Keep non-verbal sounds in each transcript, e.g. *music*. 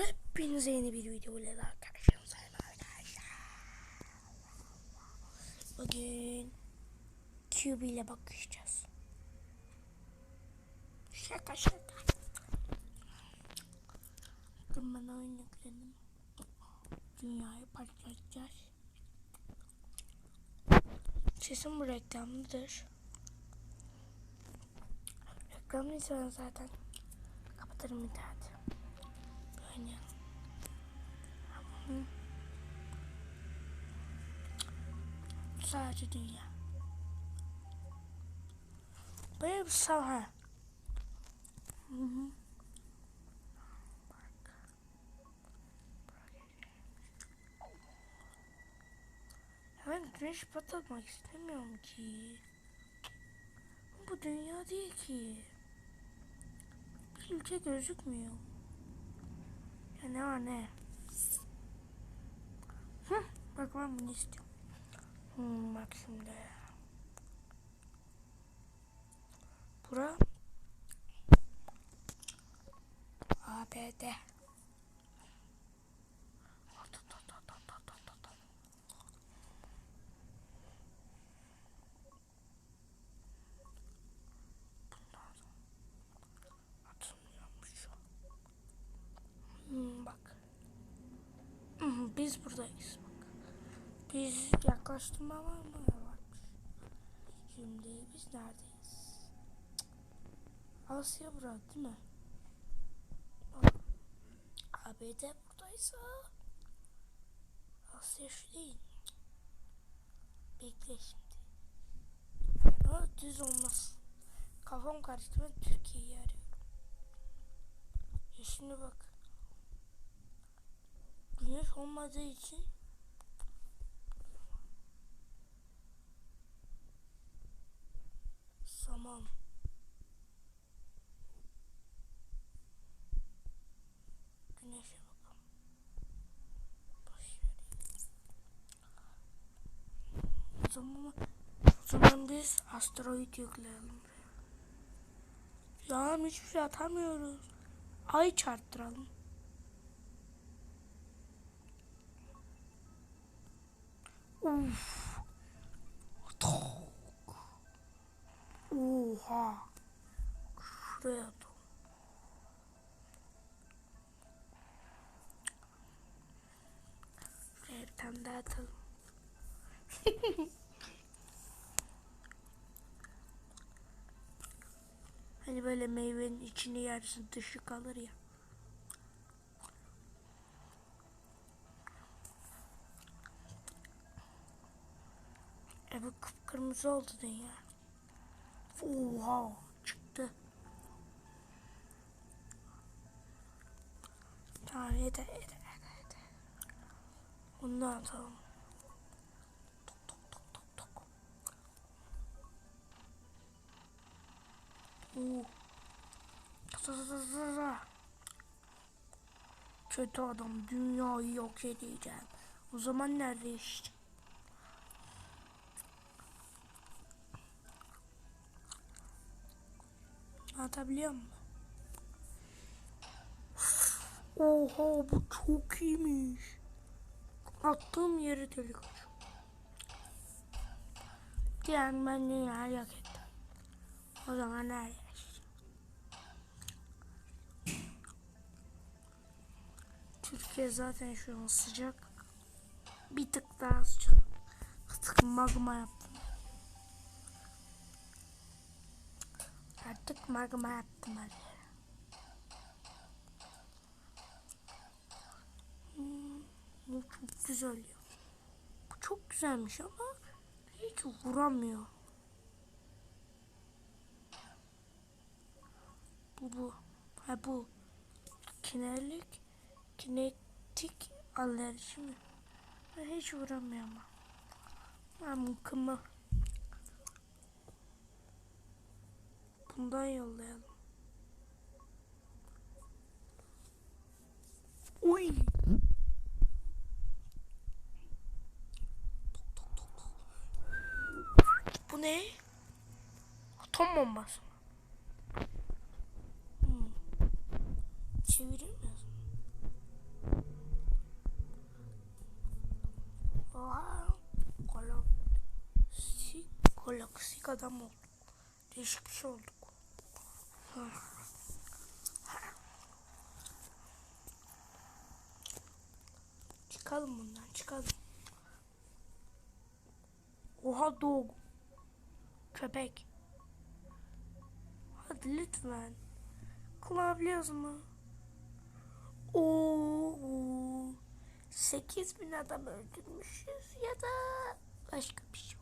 Hepinize yeni bir video ile karşınızdayım arkadaşlar. Bugün QB ile bakışacağız. Şaka şaka. Bugün ben oyun yükledim. Dünyayı paylaşacağız. Sesim bu reklamlıdır. Reklamlıysa zaten kapatırım interneti. Oynayalım. Sadece dünya. Böyle bir saha. Hı hı. Ben güneş patlatmak istemiyorum ki. Bu dünya değil ki. Bir ülke gözükmüyor. Ya ne var ne? Hı, bak ben bunu istiyorum. Hmm, bak şimdi. Bura. ABD. Hmm. Hmm, Biz buradayız. Biz yaklaştırma var mı? Varmış. Şimdi biz neredeyiz? Asya bura değil mi? ABD buradaysa Asya şu değil. Bekle şimdi. Ama düz olmaz. Kafam karıştı ben Türkiye'yi arıyorum. Ya şimdi bak. Güneş olmadığı için Saman. Güneşe bakalım. Boş ver. O zaman, o zaman biz asteroid yükleyelim. Ya hiçbir şey atamıyoruz. Ay çarptıralım. Uf. Tok. Oha. Şuraya tok. Şuraya atalım. *laughs* hani böyle meyvenin içini yersin dışı kalır ya. E bu kıpkırmızı oldu dünya. Oha çıktı. Tamam yeter yeter yeter. yeter. Atalım. Kötü adam dünyayı yok edeceğim. O zaman nerede işte? Atabiliyor musun? Oha bu çok iyiymiş. Attığım yeri delik açıyor. Yani ben dünyayı yok ettim. O zaman nerede Türkiye zaten şu an sıcak. Bir tık daha sıcak. Artık magma yaptım. Artık magma yaptım hadi. Hmm, bu çok güzel ya. Bu çok güzelmiş ama hiç vuramıyor. Bu bu. Ha bu. Kinelik. Kinetik alerji mi? Ben hiç vuramıyor ama. Ben kımı. Bundan yollayalım. Uy. Bu ne? Atom bombası? Hmm. Çevirir Galaksi, galaksik adam olduk. Değişik bir şey olduk. Çıkalım bundan çıkalım. Oha dog. Köpek. Hadi lütfen. Kullanabiliyoruz mu? Oo. 8 bin adam öldürmüşüz ya da başka bir şey.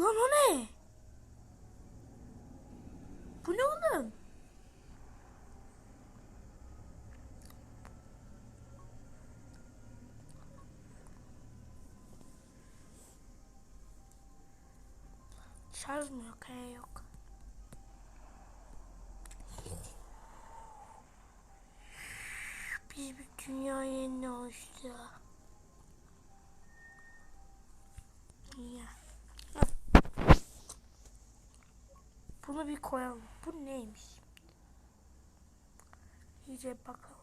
Lan o ne? Bu ne oğlum? Şarj mı yok? He yok. Biz bir dünya yeni oluştu. Dünya. Bunu bir koyalım. Bu neymiş? İyice bakalım.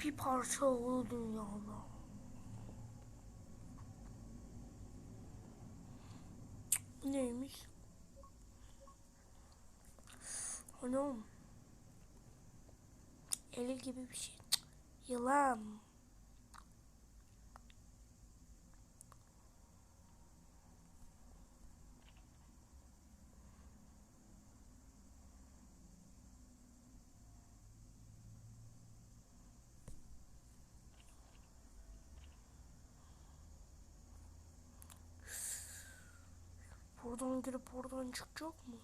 Bir parça oldu dünyada. Bu neymiş? Anam. Eli gibi bir şey. Yılan. Buradan girip buradan çıkacak mı?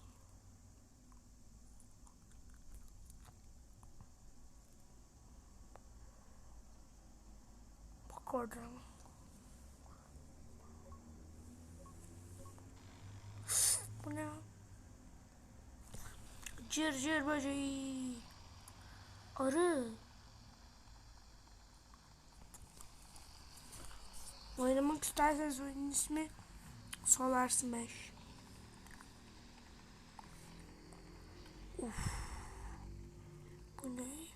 Bak oradan. Bu ne? Cır cır böceği. Arı. Oynamak isterseniz oyunun ismi Solar Smash. Uf. Bu ne?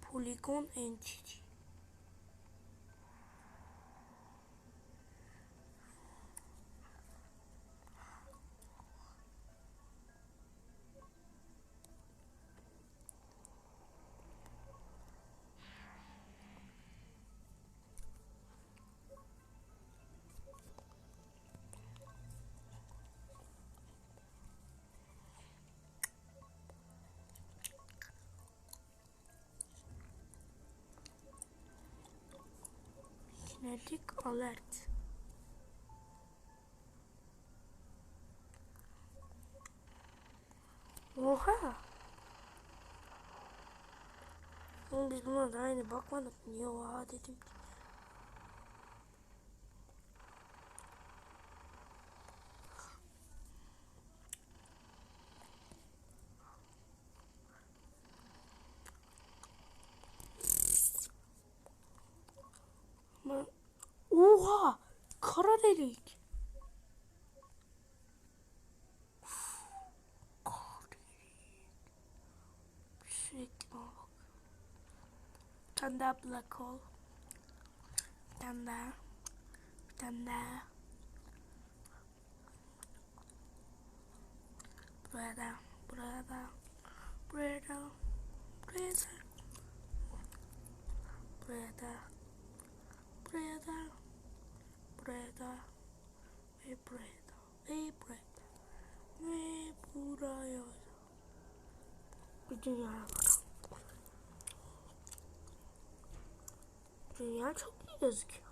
Polygon Entity. Kinetic Alert. Oha. Oğlum biz buna da aynı bakmadık. Niye oha dedim. Ama- Oha! Kara delik. Kara delik. Sürekli bana bak. Bir tane daha black hole. Bir tane daha. Bir tane daha. Buraya da. Buraya da. Buraya da. Buraya da. Buraya da. Buraya da. Buraya da. Ve buraya da. Ve buraya da. Ve buraya. Bir dünyaya bakalım. Dünya çok iyi gözüküyor.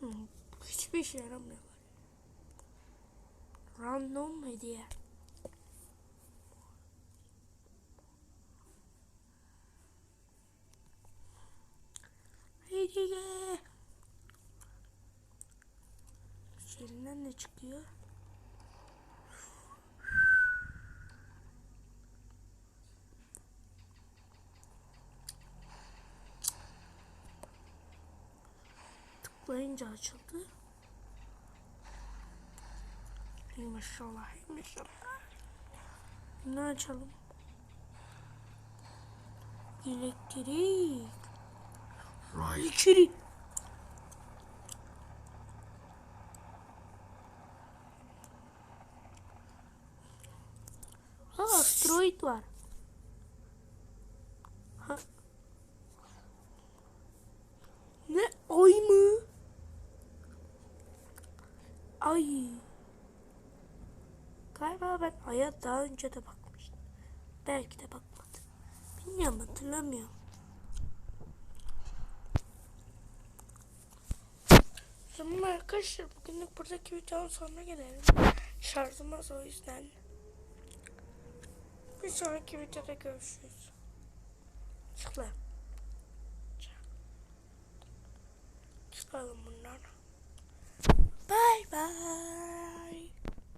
Hmm, hiçbir işe yaramıyor. Random hediye. Hediye. İçerinden ne çıkıyor? Tıklayınca açıldı. İyi maşallah. maşallah. Ne açalım? Elektrik. Ray içeri. Ha asteroid var. Ha. Ne ay mı? Ay. Galiba ben aya daha önce de bakmıştım. Belki de bakmadım. Bilmiyorum hatırlamıyorum. Tamam arkadaşlar bugünlük buradaki videonun sonuna gelelim. Şarjım az o yüzden. Bir sonraki videoda görüşürüz. Çıkla. Çıkalım bundan. Bye bye.